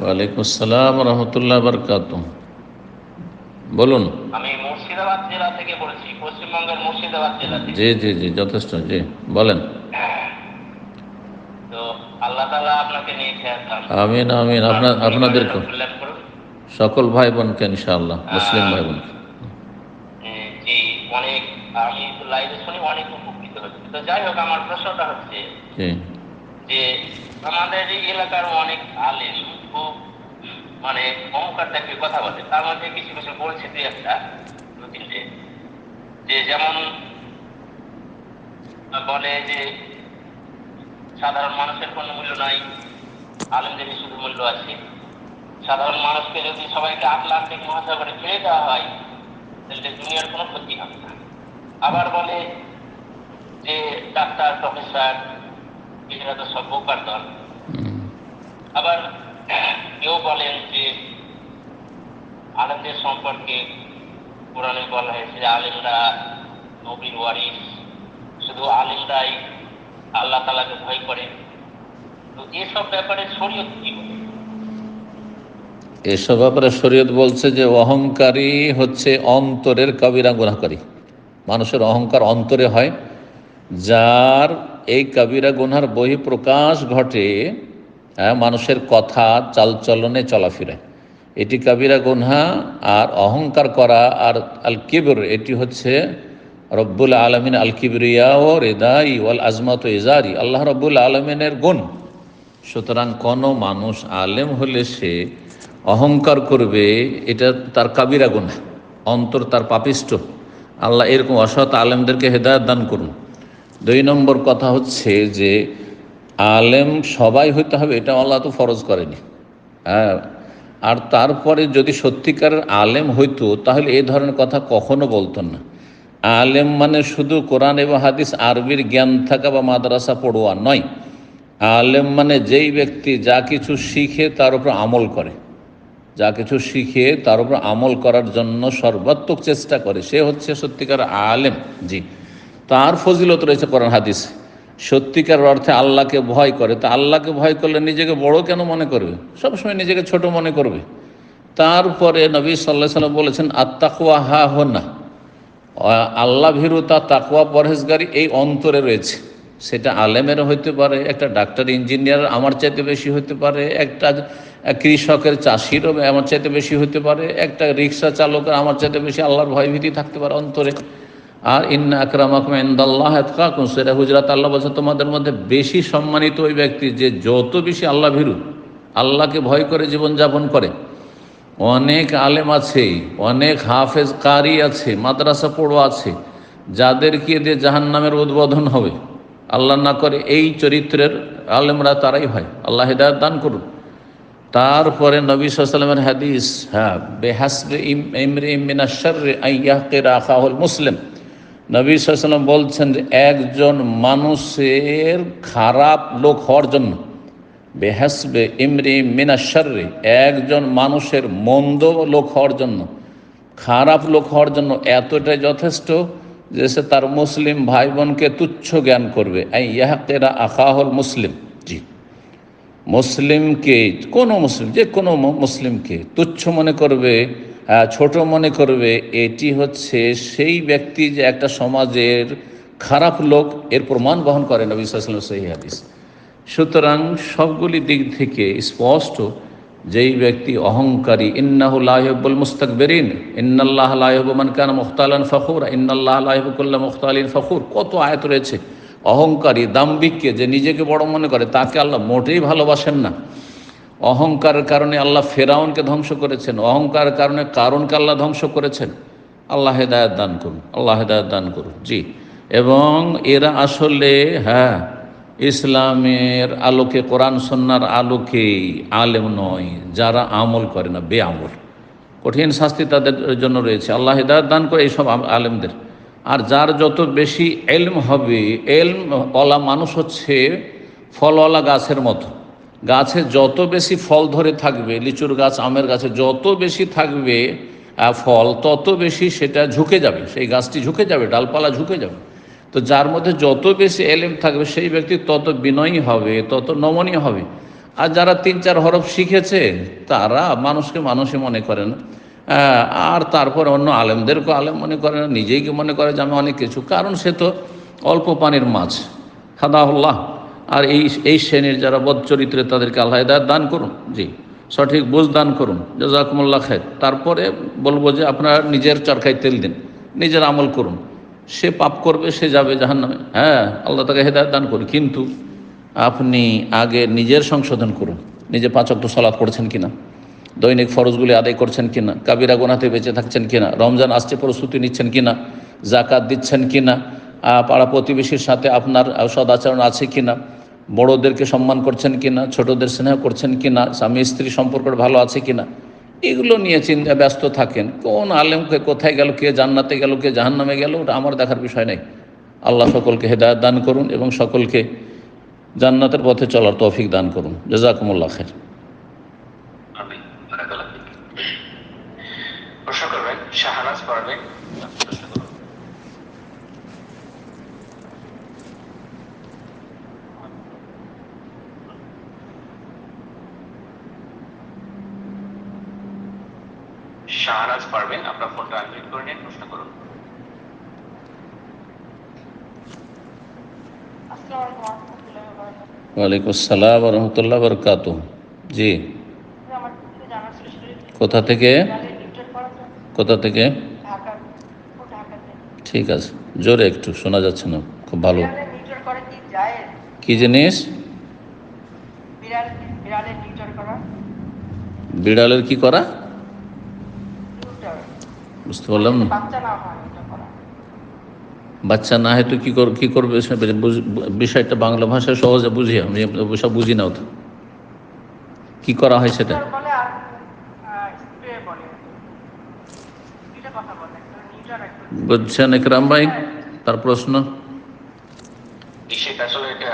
ওয়ালাইকুম আসসালাম রহমতুল্লাহ বরকাত বলুন। আমি মুর্শিদাবাদ জেলা থেকে বলছি পশ্চিমবঙ্গের মুর্শিদাবাদ জেলা জি জি জি যথেষ্ট জি বলেন। তো আল্লাহ তালা আপনাকে নিয়ে আমিন আমিন আপনার আপনাদেরকে সকল ভাই বোনকে ইনশাআল্লাহ মুসলিম ভাই বোনকে জি অনেক আমি লাইভে শুনি অনেক উপকৃত হচ্ছে তো যাই হোক আমার প্রশ্নটা হচ্ছে জি। যে আমাদের এই এলাকার অনেক আলেম খুব মানে অহংকার দেখে কথা বলে। তার মধ্যে কিছু কিছু বলছে দুই একটা দু তিনটে যে যেমন বলে যে সাধারণ মানুষের কোনো মূল্য নাই, আলেমদেরই শুধু মূল্য আছে। সাধারণ মানুষকে যদি সবাইকে আট লাখ থেকে মহাসাগরে ফেলে দেওয়া হয়, তাহলে দুনিয়ার কোনো ক্ষতি হবে না। আবার বলে যে ডাক্তার, প্রফেসর এরা তো সব বোকার দল। আবার কেউ বলেন যে আলেমদের সম্পর্কে কোরআনে বলা হয়েছে যে আলেমরা নবীর ওয়ারিস। শুধু আলেমরাই আল্লাহ তালাকে ভয় করে। তো এসব ব্যাপারে শরীয়ত কি বলে? এসব ব্যাপারে শরীয়ত বলছে যে অহংকারী হচ্ছে অন্তরের কবিরা গুনাহকারী। মানুষের অহংকার অন্তরে হয়, যার এই কবিরা গুনহার বহি প্রকাশ ঘটে হ্যাঁ, মানুষের কথা চালচলনে চলাফেরায় এটি কবিরা গুনহা আর অহংকার করা আর আল কিবর এটি হচ্ছে রব্বুল আলমিন আল কিবরিয়া ও রেদাই ওয়াল আজমত ইজারি আল্লাহ রব্বুল আলমিনের গুণ। সুতরাং কোনো মানুষ আলেম হলে সে অহংকার করবে এটা তার কাবিরা গুণা অন্তর তার পাপিষ্ট আল্লাহ এরকম অসৎ আলেমদেরকে হেদায়ত দান করুন। দুই নম্বর কথা হচ্ছে যে আলেম সবাই হইতে হবে, এটা আল্লাহ তো ফরজ করেনি। হ্যাঁ আর তারপরে যদি সত্যিকারের আলেম হইতো, তাহলে এই ধরনের কথা কখনো বলতো না। আলেম মানে শুধু কোরআন এবং হাদিস, আরবির জ্ঞান থাকা বা মাদ্রাসা পড়ুয়া নয়। আলেম মানে যেই ব্যক্তি যা কিছু শিখে তার উপর আমল করে। যা কিছু শিখে তার উপর আমল করার জন্য সর্বাত্মক চেষ্টা করে। সে হচ্ছে সত্যিকার আলেম। জি। তার ফজিলত রয়েছে কোরআন হাদিস। সত্যিকার অর্থে আল্লাহকে ভয় করে। তা আল্লাহকে ভয় করলে নিজেকে বড় কেন মনে করবে? সবসময় নিজেকে ছোট মনে করবে। তারপরে নবী সাল্লাহ সাল্লাম বলেছেন আত্মাকুয়া হা হো না আল্লাহ ভীরুতা তাকুয়া পরহেজগারি এই অন্তরে রয়েছে। সেটা আলেমের হইতে পারে, একটা ডাক্তার, ইঞ্জিনিয়ার আমার চাইতে বেশি হতে পারে, একটা কৃষকের চাষিরও আমার চাইতে বেশি হতে পারে, একটা রিক্সা চালকের আমার চাইতে বেশি আল্লাহর ভয়ভীতি থাকতে পারে অন্তরে। আর ইন্না আকরামাকুম ইন্দাল্লাহ আতকাকুম। সেটা হুজরাত আল্লাহ বলছে তোমাদের মধ্যে বেশি সম্মানিত ওই ব্যক্তি যে যত বেশি আল্লাহ ভীরু, আল্লাহকে ভয় করে জীবনযাপন করে। অনেক আলেম আছে, অনেক হাফেজ কারি আছে, মাদ্রাসা পড়ো আছে যাদেরকে দিয়ে জাহান নামের উদ্বোধন হবে? আল্লাহ না করে এই চরিত্রের আলেমরা তারাই হয় আল্লাহ হেদায়ত দান করুন তারপরে নবী সাল্লামের হাদিস হ্যাঁ বেহাসরে ইমরে ইমিনাশারে আইয়াকে রাখা হল মুসলিম। নবী সাল্লাম বলছেন যে একজন মানুষের খারাপ লোক হওয়ার জন্য, বেহাসবে ইমরি মিনাশারে একজন মানুষের মন্দ লোক হওয়ার জন্য, খারাপ লোক হওয়ার জন্য এতটাই যথেষ্ট যে সে তার মুসলিম ভাই বোনকে তুচ্ছ জ্ঞান করবে। এই ইয়াহাকেরা আখাহল মুসলিম, জি, মুসলিমকে, কোনো মুসলিম, যে কোনো মুসলিমকে তুচ্ছ মনে করবে ছোট মনে করবে, এটি হচ্ছে সেই ব্যক্তি যে একটা সমাজের খারাপ লোক এর প্রমাণ বহন করে নবী সাল্লাম সেই হাদিস। সুতরাং সবগুলি দিক থেকে স্পষ্ট যেই ব্যক্তি অহংকারী ইন্নাহুল্লাহবুল মুস্তাক বেরিন ইন্নাল্লাহ লাহবুমান কান মুখতালান ফখুর, ইন্নাল্লাহ লাহবুল্লাহ মুখতালিন ফখুর। কত আয়াত রয়েছে? অহংকারী দাম্বিককে যে নিজেকে বড় মনে করে, তাকে আল্লাহ মোটেই ভালোবাসেন না। অহংকারের কারণে আল্লাহ ফেরাউনকে ধ্বংস করেছেন, অহংকারের কারণে কারণকে আল্লাহ ধ্বংস করেছেন। আল্লাহ হেদায়ত দান করুন, আল্লাহ হেদায়ত দান করুন, জি। এবং এরা আসলে হ্যাঁ ইসলামের আলোকে, কোরআন সন্ন্যার আলোকে আলেম নয়, যারা আমল করে না বে আমল কঠিন শাস্তি তাদের জন্য রয়েছে। আল্লাহ হেদায়ত দান করে এইসব আলেমদের। আর যার যত বেশি এলম হবে, এলম ওলা মানুষ হচ্ছে ফলওয়ালা গাছের মতো। গাছে যত বেশি ফল ধরে থাকবে, লিচুর গাছ, আমের গাছে যত বেশি থাকবে ফল, তত বেশি সেটা ঝুঁকে যাবে। সেই গাছটি ঝুঁকে যাবে, ডালপালা ঝুঁকে যাবে। তো যার মধ্যে যত বেশি এলেম থাকবে, সেই ব্যক্তি তত বিনয়ী হবে, তত নমনীয় হবে। আর যারা তিন, চার হরফ শিখেছে, তারা মানুষকে মানুষই মনে করে না। আর তারপরে অন্য আলেমদেরকে আলেম মনে করে না নিজেইকে মনে করে যে আমি অনেক কিছু? কারণ সে তো অল্প পানির মাছ। হাদাহুল্লাহ। আর এই এই শ্রেণির যারা বদ চরিত্রে তাদেরকে আল্লাহ হিদায়ত দান করুন। জি। সঠিক বুঝ দান করুন। জাজাকুমুল্লাহ খায় তারপরে বলব যে আপনারা নিজের চরকায় তেল দিন। নিজের আমল করুন। সে পাপ করবে, সে যাবে জাহান নামে হ্যাঁ আল্লাহ তাকে হেদায়ত দান করুন কিন্তু আপনি আগে নিজের সংশোধন করুন। নিজে পাঁচক তো সলাৎ করছেন কিনা? দৈনিক ফরজগুলি আদায় করছেন কিনা? কাবিরা গোনাতে বেঁচে থাকছেন কিনা? রমজান আসছে, প্রস্তুতি নিচ্ছেন কিনা? জাকাত দিচ্ছেন কিনা? পাড়া প্রতিবেশীর সাথে আপনার সদাচরণ আছে কিনা? বড়োদেরকে সম্মান করছেন কিনা, ছোটদের স্নেহ করছেন কিনা, স্বামী স্ত্রী সম্পর্কটা ভালো আছে কিনা, এগুলো নিয়ে চিন্তা ব্যস্ত থাকেন। কোন আলেমকে কোথায় গেল, কে জান্নাতে গেল, কে জাহান্নামে গেল, ওটা আমার দেখার বিষয় নেই। আল্লাহ সকলকে হেদায়ত দান করুন এবং সকলকে জান্নাতের পথে চলার তৌফিক দান করুন। জাজাকুমুল্লাহ খের আমিন বারাকাল্লাহ ফিক। প্রশ্ন করবেন শাহনাজ পারবেন প্রশ্ন করুন শাহনাজ পারবেন আপনার ফোনটা আনমিউট করে নিন প্রশ্ন করুন। আসসালামু আলাইকুম। ওয়া রাহমাতুল্লাহি ওয়া বারাকাতুহু। ওয়ালাইকুম আসসালাম রহমতুল্লাহ বরকাত জি আমার কিছু জানার ছিল সেটা কি কোথা থেকে? কোথা থেকে? ঠিক আছে জোরে একটু শোনা যাচ্ছে না খুব ভালো। বিড়ালের কি জিনিস? বিড়ালের করা। কি করা? বুঝতে পারলাম না। বাচ্চা না হয় এটা করা বাচ্চা না হয়তো কি কর কি করবে বিষয়টা বাংলা ভাষায় সহজে বুঝি আমি সব বুঝি না তো কি করা হয় সেটা? বুঝছেন একরাম ভাই? তার প্রশ্ন? সেটা আসলে এটা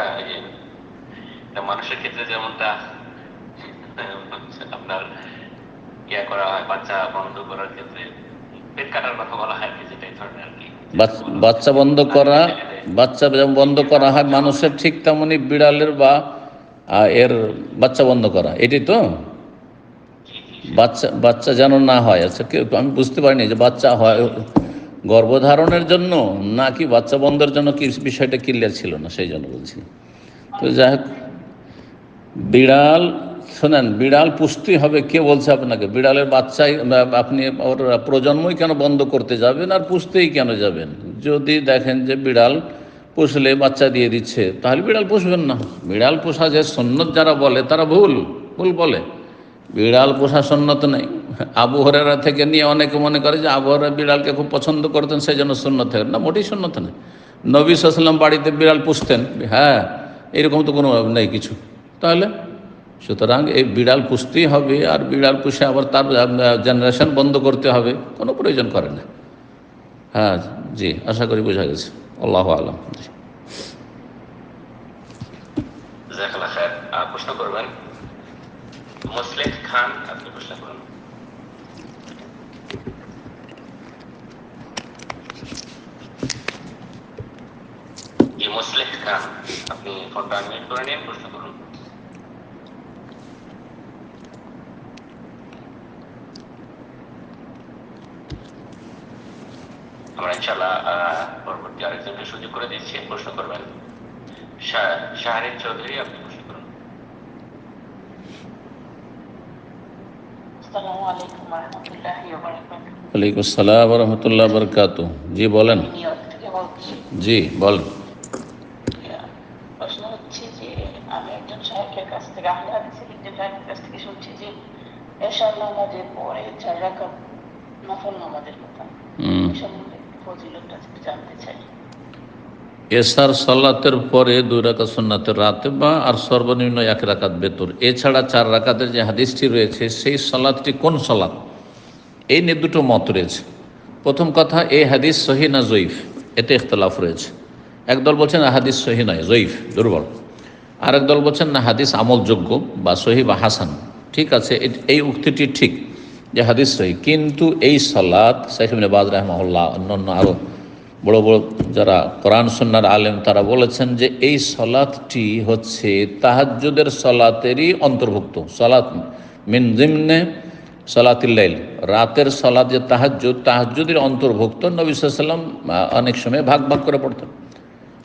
এটা মানুষের ক্ষেত্রে যেমনটা আপনার ইয়া করা হয় বাচ্চা বন্ধ করার ক্ষেত্রে। পেট কাটার কথা বলা হয় যেটা এই ধরনের আর কি। বাচ্চা বন্ধ করা বাচ্চা যেমন বন্ধ করা হয় মানুষের ঠিক তেমনি বিড়ালের বা এর বাচ্চা বন্ধ করা। এটি তো। বাচ্চা বাচ্চা যেন না হয়। আচ্ছা কেউ আমি বুঝতে পারিনি যে বাচ্চা হয় গর্ভধারণের জন্য নাকি বাচ্চা বন্ধের জন্য কি বিষয়টা ক্লিয়ার ছিল না সেই জন্য বলছি। তো যাই হোক বিড়াল শোনেন, বিড়াল পুষতেই হবে, কে বলছে আপনাকে? বিড়ালের বাচ্চাই, আপনি ওর প্রজন্মই কেন বন্ধ করতে যাবেন আর পুষতেই কেন যাবেন? যদি দেখেন যে বিড়াল পুষলে বাচ্চা দিয়ে দিচ্ছে, তাহলে বিড়াল পুষবেন না। বিড়াল পোষা যে সন্ন্যত যারা বলে, তারা ভুল ভুল বলে। বিড়াল পোষা সন্ন্যত নেই। আবু হরেরা থেকে নিয়ে অনেকে মনে করে যে আবু বিড়ালকে খুব পছন্দ করতেন, সেই জন্য সুন্নত থাকেন না, মোটেই সুন্নত নেই। নবী সাল্লাম বাড়িতে বিড়াল পুষতেন। হ্যাঁ এরকম তো কোনো নেই কিছু। তাহলে সুতরাং এই বিড়াল পুষতেই হবে, আর বিড়াল পুষে আবার তার জেনারেশন বন্ধ করতে হবে, কোনো প্রয়োজন করে না। হ্যাঁ জি, আশা করি বোঝা গেছে। আল্লাহ আলম। জি। প্রশ্ন করবেন? খান, আপনি প্রশ্ন করুন। আপনি করে নিন, প্রশ্ন করুন। আমরা ইনশাল্লাহ পরবর্তী আরেকজনকে সুযোগ করে দিচ্ছি প্রশ্ন করবেন। শাহ- শাহরিন চৌধুরী আপনি প্রশ্ন করুন। আসসালামু আলাইকুম ওয়া রাহমাতুল্লাহি ওয়া বারাকাতুহু। ওয়ালাইকুম আসসালাম রহমতুল্লাহ বরকাত জি বলেন। জি বলেন। প্রশ্ন হচ্ছে যে আমি একজন সাহেবের কাছ থেকে আহলে হাদিসের একজন কাছ থেকে শুনছি যে এশার নামাজের পরে চার রাকাত নফল নামাজের কথা। এসার সালাতের পরে দুই রাকাত সুন্নাতের রাতে বা আর সর্বনিম্ন এক রাকাত বেতর এছাড়া চার রাকাতের যে হাদিসটি রয়েছে, সেই সালাদটি কোন সালাত? এই নিয়ে দুটো মত রয়েছে। প্রথম কথা, এই হাদিস সহি না জয়ীফ? এতে ইখতলাফ রয়েছে। একদল বলছেন হাদিস সহি নয়, জয়ীফ, দুর্বল। আর দল বলছেন, না, হাদিস আমলযোগ্য বা সহি বা হাসান। ঠিক আছে, এই উক্তিটি ঠিক। যে হাদিস সহি। কিন্তু এই সালাত সাইফিন বাদ রহমাউল্লাহ অন্যান্য আরও বড় বড় যারা কোরআন সন্ন্যার আলেম, তারা বলেছেন যে এই সলাৎটি হচ্ছে তাহাজ্জুদের সলাতেরই অন্তর্ভুক্ত। সলাত মিন জিমনে সলাতিল্লাইল রাতের সলাৎ যে তাহাজ্জুদ, তাহাজ্জুদের অন্তর্ভুক্ত নবী সাল্লাম অনেক সময় ভাগ ভাগ করে পড়তেন।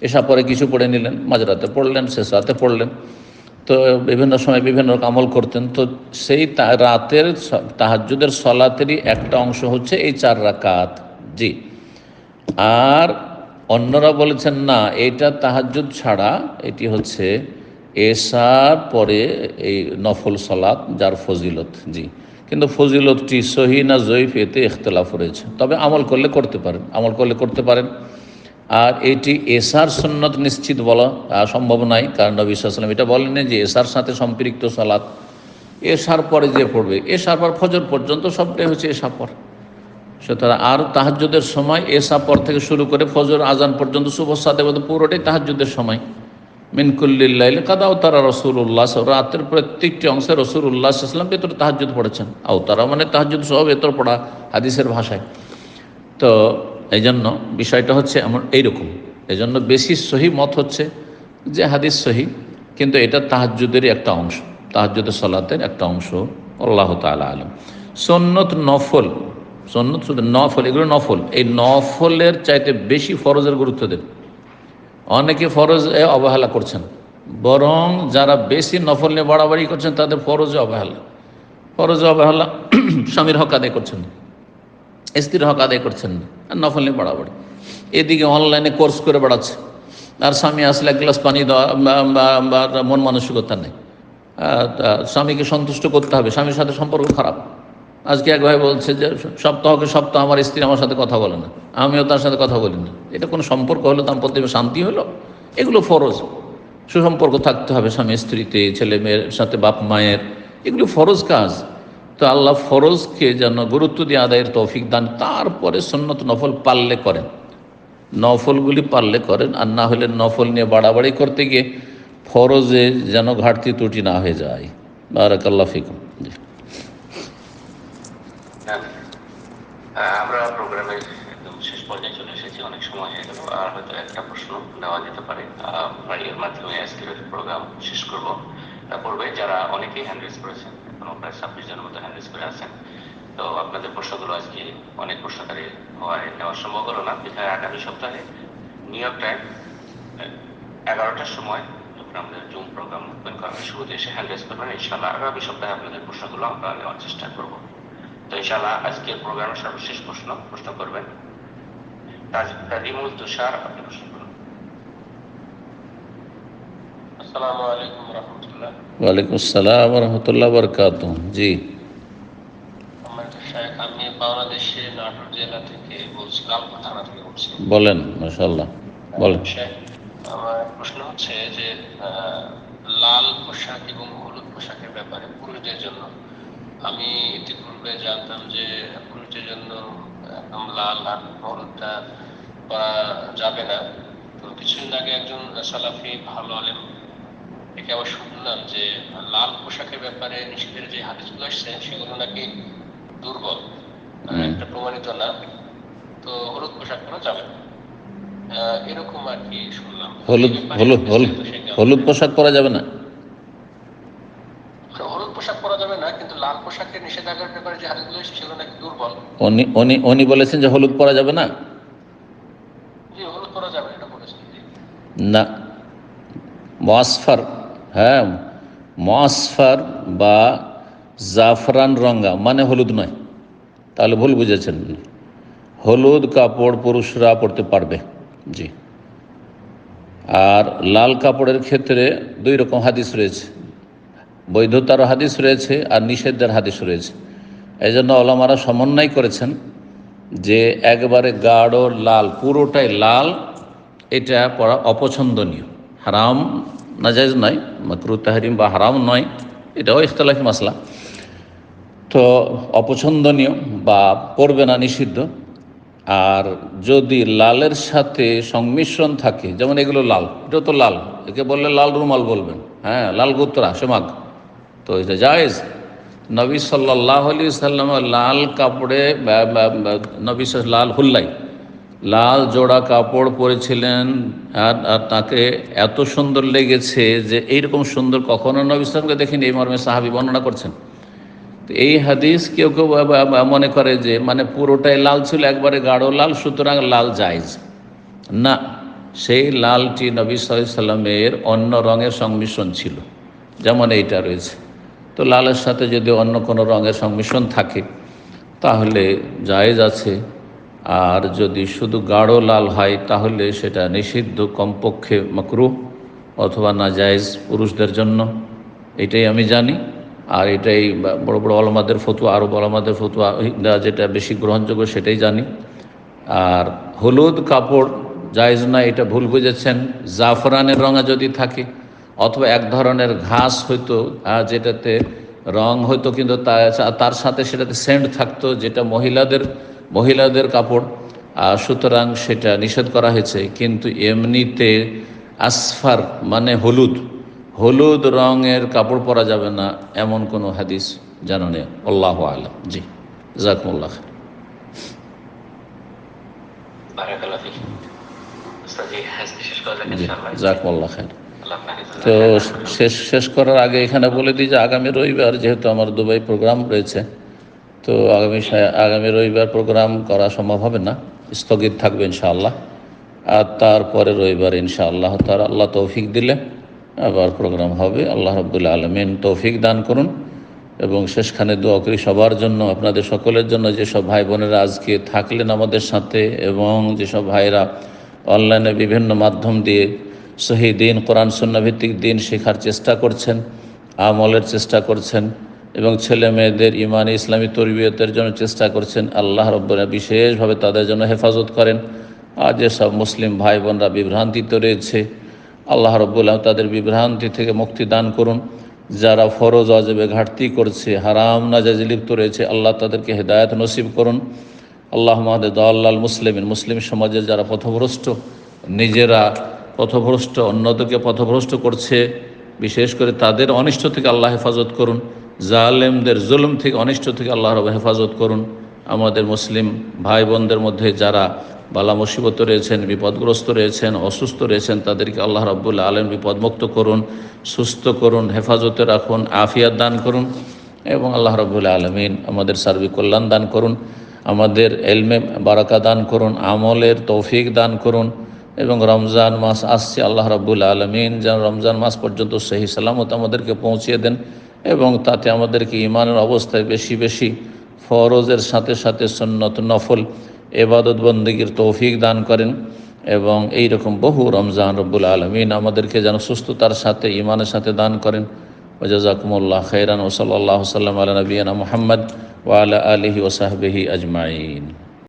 এসা পরে কিছু পড়ে নিলেন মাঝরাতে পড়লেন শেষ রাতে পড়লেন। তো বিভিন্ন সময় বিভিন্ন আমল করতেন। তো সেই রাতের তাহাজ্জুদের সলাতেরই একটা অংশ হচ্ছে এই চার রাকাত। জি। আর অন্যরা বলেছেন, না, এটা তাহাজ্জুদ ছাড়া এটি হচ্ছে এসার পরে এই নফল সলাত যার ফজিলত। জি। কিন্তু ফজিলতটি সহি না জয়ীফ, এতে ইখতলাফ রয়েছে। তবে আমল করলে করতে পারেন, আমল করলে করতে পারেন। আর এটি এসার সন্ন্যত নিশ্চিত বলা সম্ভব নয় কারণ নবী সাল্লাম এটা বলেন যে এসার সাথে সম্পৃক্ত সালাত। এসার পরে যে পড়বে, এসার পর ফজর পর্যন্ত সবটাই হচ্ছে এসা পর। সুতরাং আর তাহাজ্জুদের সময় এসা পর থেকে শুরু করে ফজর, আজান পর্যন্ত শুভ সাথে পুরোটাই তাহাজ্জুদের সময়। মিনকুল্লিল্লাইল কাদাও তারা রসুল্লাহ রাতের প্রত্যেকটি অংশে রসুল্লাহ ইসলাম ভেতরে তাহাজ্জুদ পড়েছেন। আও তারা মানে তাহাজ্জুদ সব ভেতর পড়া হাদিসের ভাষায়। তো এই জন্য বিষয়টা হচ্ছে এমন এইরকম। এই জন্য বেশি সহি মত হচ্ছে যে হাদিস সহি, কিন্তু এটা তাহাজ্জুদেরই একটা অংশ, তাহাজ্জুদের সলাতের একটা অংশ। আল্লাহ তালা আলম। সন্নত নফল, সন্নত শুধু নফল, এগুলো নফল। এই নফলের চাইতে বেশি ফরজের গুরুত্ব দেন। অনেকে ফরজ এ অবহেলা করছেন, বরং যারা বেশি নফল নিয়ে বাড়াবাড়ি করছেন, তাদের ফরজে অবহেলা। ফরজে অবহেলা স্বামীর হক আদায় করছেন। স্ত্রীর হক আদায় করছেন না। আর নফল নিয়ে বাড়াবাড়ি। এদিকে অনলাইনে কোর্স করে বেড়াচ্ছে। আর স্বামী আসলে এক গ্লাস পানি দেওয়া মন মানসিকতা নেই। স্বামীকে সন্তুষ্ট করতে হবে। স্বামীর সাথে সম্পর্ক খারাপ। আজকে এক ভাই বলছে যে, সপ্তাহকে সপ্তাহ আমার স্ত্রী আমার সাথে কথা বলে না। আমিও তার সাথে কথা বলি না। এটা কোনো সম্পর্ক হলো? দাম্পত্য শান্তি হলো? এগুলো ফরজ। সুসম্পর্ক থাকতে হবে স্বামী স্ত্রীতে, ছেলে মেয়ের সাথে, বাপ মায়ের। এগুলো ফরজ কাজ। তো আল্লাহ ফরজকে যেন গুরুত্ব দিয়ে আদায়ের তৌফিক দান, তারপরে সন্ন্যত নফল পাললে করেন। নফলগুলি পারলে করেন, আর না হলে নফল নিয়ে বাড়াবাড়ি করতে গিয়ে ফরজে যেন ঘাটতি ত্রুটি না হয়ে যায়। বারাকাল্লাহ ফিকুম। জি। হ্যাঁ। আমরা একদম শেষ পর্যায়ে চলে এসেছি, অনেক সময় হয়ে গেল, আর হয়তো একটা প্রশ্ন যেতে পারে। এর মাধ্যমে আজকের প্রোগ্রাম শেষ পূর্বে যারা অনেকেই হ্যান্ড রেজ করেছেন, এখনও প্রায় ছাব্বিশ জনের মতো হ্যান্ড রেজ করে আছেন। তো আপনাদের প্রশ্নগুলো আজকে অনেক প্রশ্নকারী হওয়ায় নেওয়া সম্ভব হলো না। বিধায় আগামী সপ্তাহে নিউ ইয়র্ক টাইম এগারোটার সময় যখন আমাদের জুম প্রোগ্রাম ওপেন করা হয়, শুরুতে এসে হ্যান্ড রেজ করবেন। ইনশাল্লাহ আগামী সপ্তাহে আপনাদের প্রশ্নগুলো আমরা নেওয়ার চেষ্টা করব। তো ইনশাল্লাহ আজকের প্রোগ্রামের সর্বশেষ প্রশ্ন প্রশ্ন করবেন। তাজ- তাজিমুল তুষার, আপনি প্রশ্ন করুন। আসসালামু আলাইকুম রহমতুল্লাহ। ওয়ালাইকুম আসসালাম রহমতুল্লাহ বরকাত জি। বলেন মাশাল্লাহ বলেন। আমার প্রশ্ন হচ্ছে যে লাল পোশাক এবং হলুদ পোশাকের ব্যাপারে পুরুষদের জন্য। আমি ইতিপূর্বে জানতাম যে পুরুষদের জন্য একদম লাল আর হলুদটা পরা যাবে না। তো কিছুদিন আগে একজন সালাফি ভালো আলেম থেকে আবার শুনলাম যে লাল পোশাকের ব্যাপারে নিষেধের যে হাদিসগুলো আসছে সেগুলো নাকি দুর্বল। একটা প্রমাণিত না। তো হলুদ পোশাক পরা যাবে। না এরকম আর কি শুনলাম। হলুদ হলুদ হলুদ পোশাক পরা যাবে না? হলুদ পোশাক পরা যাবে না কিন্তু লাল পোশাকের নিষেধাজ্ঞার ব্যাপারে যে হাদিসগুলো এসেছে সেগুলো নাকি দুর্বল। উনি উনি উনি বলেছেন যে হলুদ পরা যাবে না? জি হলুদ পরা যাবে এটা বলেছেন। না। মসফার হ্যাঁ মসফার বা জাফরান রঙা মানে হলুদ নয়। তাহলে ভুল বুঝেছেন হলুদ কাপড় পুরুষরা পরতে পারবে, জি। আর লাল কাপড়ের ক্ষেত্রে দুই রকম হাদিস রয়েছে। বৈধতার হাদিস রয়েছে আর নিষেধের হাদিস রয়েছে। এই জন্য ওলামারা সমন্বয় করেছেন যে একবারে গাঢ় লাল, পুরোটাই লাল, এটা পড়া অপছন্দনীয়, হারাম নাজাইজ নয় মাকরু, তাহারিম বা হারাম নয়, এটাও ইখতলাফি মাসলা। তো অপছন্দনীয় বা পড়বে না নিষিদ্ধ। আর যদি লালের সাথে সংমিশ্রণ থাকে, যেমন এগুলো লাল এটা তো লাল, একে বললে লাল রুমাল বলবেন হ্যাঁ লাল গুত্রা সেমাক তো এটা জায়েজ। নবী সাল্লাহ আলি সাল্লাম লাল কাপড়ে নবী লাল হুল্লাই লাল জোড়া কাপড় পরেছিলেন আর আর তাকে এত সুন্দর লেগেছে যে এইরকম সুন্দর কখনো নবী ইসলামকে দেখিনি, এই মর্মে সাহাবি বর্ণনা করছেন। তো এই হাদিস কেউ কেউ মনে করে যে মানে পুরোটাই লাল ছিল, একবারে গাঢ় লাল, সুতরাং লাল জায়জ। না, সেই লালটি নবী সাল্লামের অন্য রঙের সংমিশ্রণ ছিল, যেমন এইটা রয়েছে। তো লালের সাথে যদি অন্য কোনো রঙের সংমিশ্রণ থাকে, তাহলে জায়েজ আছে। আর যদি শুধু গাঢ় লাল হয়, তাহলে সেটা নিষিদ্ধ কমপক্ষে মকরু অথবা না জায়েজ পুরুষদের জন্য। এটাই আমি জানি। আর এটাই বড় বড় আলমাদের ফতুয়া, আরব আলমাদের ফতুয়া যেটা বেশি গ্রহণযোগ্য সেটাই জানি। আর হলুদ কাপড় জায়েজ না এটা ভুল বুঝেছেন। জাফরানের রঙা যদি থাকে, অথবা এক ধরনের ঘাস হইতো যেটাতে রং হইতো, কিন্তু তার সাথে সেটাতে সেন্ট থাকতো, যেটা মহিলাদের মহিলাদের কাপড় সুতরাং সেটা নিষেধ করা হয়েছে। কিন্তু এমনিতে আসফার মানে হলুদ। হলুদ রঙের কাপড় পরা যাবে না এমন কোনো হাদিস জানা নেই। আল্লাহ আলম। জি জাকমুল্লাহ খান তো শেষ শেষ করার আগে এখানে বলে দিই যে আগামী রবিবার যেহেতু আমার দুবাই প্রোগ্রাম রয়েছে তো আগামী আগামী রবিবার প্রোগ্রাম করা সম্ভব হবে না। স্থগিত থাকবে ইনশাআল্লাহ। আর তারপরে রবিবার ইনশাআল্লাহ তার আল্লাহ তৌফিক দিলে আবার প্রোগ্রাম হবে। আল্লাহ রব্বুল্লা আলমিন তৌফিক দান করুন। এবং শেষখানে দোয়া করি সবার জন্য, আপনাদের সকলের জন্য যেসব ভাই বোনেরা আজকে থাকলেন আমাদের সাথে এবং যেসব ভাইরা অনলাইনে বিভিন্ন মাধ্যম দিয়ে সহি দিন, কোরআন সন্না ভিত্তিক দিন শেখার চেষ্টা করছেন, আমলের চেষ্টা করছেন এবং ছেলে মেয়েদের ইমান ইসলামী তরবিয়তের জন্য চেষ্টা করছেন আল্লাহ রব্বরা বিশেষভাবে তাদের জন্য হেফাজত করেন। আর যেসব মুসলিম ভাই বোনরা বিভ্রান্তিতে রয়েছে, আল্লাহ রব্বুল্লাহ তাদের বিভ্রান্তি থেকে মুক্তি দান করুন। যারা ফরজ অজেবে ঘাটতি করছে, হারাম নাজাজে লিপ্ত রয়েছে, আল্লাহ তাদেরকে হেদায়ত নসিব করুন। আল্লাহ মাহমদ আল্লাহ মুসলিমিন, মুসলিম সমাজে যারা পথভ্রষ্ট, নিজেরা পথভ্রষ্ট, অন্যদেরকে পথভ্রষ্ট করছে, বিশেষ করে তাদের অনিষ্ট থেকে আল্লাহ হেফাজত করুন। জালেমদের জুলুম থেকে, অনিষ্ট থেকে আল্লাহ রব হেফাজত করুন। আমাদের মুসলিম ভাই বোনদের মধ্যে যারা বালা মুসিবত রয়েছেন, বিপদগ্রস্ত রয়েছেন, অসুস্থ রয়েছেন, তাদেরকে আল্লাহ রব্বুল্লা আলম বিপদমুক্ত করুন, সুস্থ করুন, হেফাজতে রাখুন, আফিয়াত দান করুন এবং আল্লাহ রব্বুল্লা আলমিন আমাদের সার্বিক কল্যাণ দান করুন, আমাদের এলমে বারাকা দান করুন, আমলের তৌফিক দান করুন এবং রমজান মাস আসছে। আল্লাহ রাব্বুল আলমিন যেন রমজান মাস পর্যন্ত সেই সালামত আমাদেরকে পৌঁছিয়ে দেন। এবং তাতে আমাদেরকে ইমানের অবস্থায় বেশি বেশি ফরজের সাথে সাথে সন্নত নফল, এবাদত বন্দীগীর তৌফিক দান করেন এবং এই রকম বহু রমজান রব্বুল আলমিন আমাদেরকে যেন সুস্থতার সাথে ইমানের সাথে দান করেন। ওজাজাকুমুল্লাহ খৈরান ওসল আল্লাহ সাল্লাম আলা নবীনা মোহাম্মদ ওয়ালা আলহি ওসাহবিহি আজমাইন।